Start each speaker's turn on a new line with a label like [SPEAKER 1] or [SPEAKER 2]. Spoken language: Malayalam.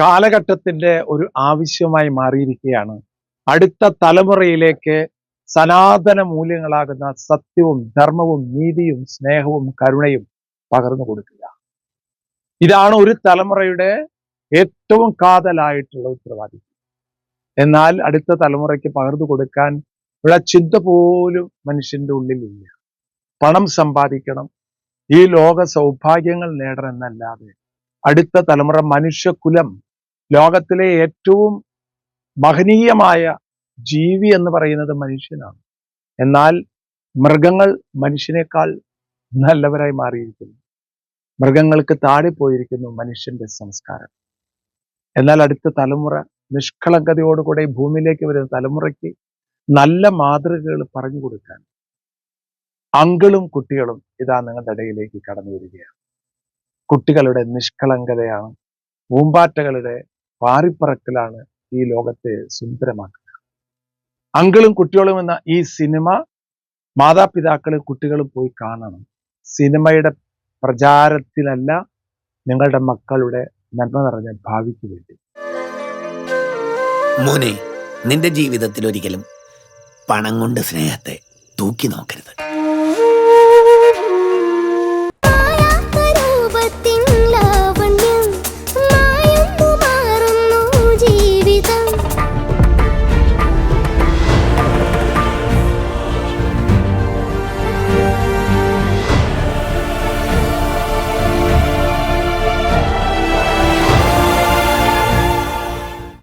[SPEAKER 1] കാലഘട്ടത്തിന്റെ ഒരു ആവശ്യമായി മാറിയിരിക്കുകയാണ്. അടുത്ത തലമുറയിലേക്ക് സനാതന മൂല്യങ്ങളാകുന്ന സത്യവും ധർമ്മവും നീതിയും സ്നേഹവും കരുണയും പകർന്നു കൊടുക്കുക. ഇതാണ് ഒരു തലമുറയുടെ ഏറ്റവും കാതലായിട്ടുള്ള ഉത്തരവാദിത്വം എന്നാൽ അടുത്ത തലമുറയ്ക്ക് പകർന്നു കൊടുക്കാൻ ഉള്ള ചിന്ത പോലും മനുഷ്യന്റെ ഉള്ളിലില്ല. പണം സമ്പാദിക്കണം. ഈ ലോക സൗഭാഗ്യങ്ങൾ നേടണം എന്നല്ലാതെ അടുത്ത തലമുറ മനുഷ്യകുലം ലോകത്തിലെ ഏറ്റവും മഹനീയമായ ജീവി എന്ന് പറയുന്നത് മനുഷ്യനാണ്. എന്നാൽ മൃഗങ്ങൾ മനുഷ്യനേക്കാൾ നല്ലവരായി മാറിയിരിക്കുന്നു. മൃഗങ്ങൾക്ക് താഴെപ്പോയിരിക്കുന്നു മനുഷ്യന്റെ സംസ്കാരം. എന്നാൽ അടുത്ത തലമുറ നിഷ്കളങ്കതയോടുകൂടെ ഭൂമിയിലേക്ക് വരുന്ന തലമുറയ്ക്ക് നല്ല മാതൃകകൾ പറഞ്ഞു കൊടുക്കാൻ അങ്കിളും കുട്ടികളും ഇതാ നിങ്ങളുടെ ഇടയിലേക്ക് കടന്നു വരികയാണ്. കുട്ടികളുടെ നിഷ്കളങ്കതയാണ് പൂമ്പാറ്റകളുടെ പാറിപ്പറക്കലാണ് ഈ ലോകത്തെ സുന്ദരമാക്കുക. അങ്കിളും കുട്ടികളും എന്ന ഈ സിനിമ മാതാപിതാക്കളും കുട്ടികളും പോയി കാണണം. സിനിമയുടെ പ്രചാരത്തിലല്ല നിങ്ങളുടെ മക്കളുടെ നന്മ നിറഞ്ഞ ഭാവിക്ക് വേണ്ടി.
[SPEAKER 2] മോനെ നിന്റെ ജീവിതത്തിൽ ഒരിക്കലും പണം കൊണ്ട് സ്നേഹത്തെ തൂക്കി നോക്കരുത്.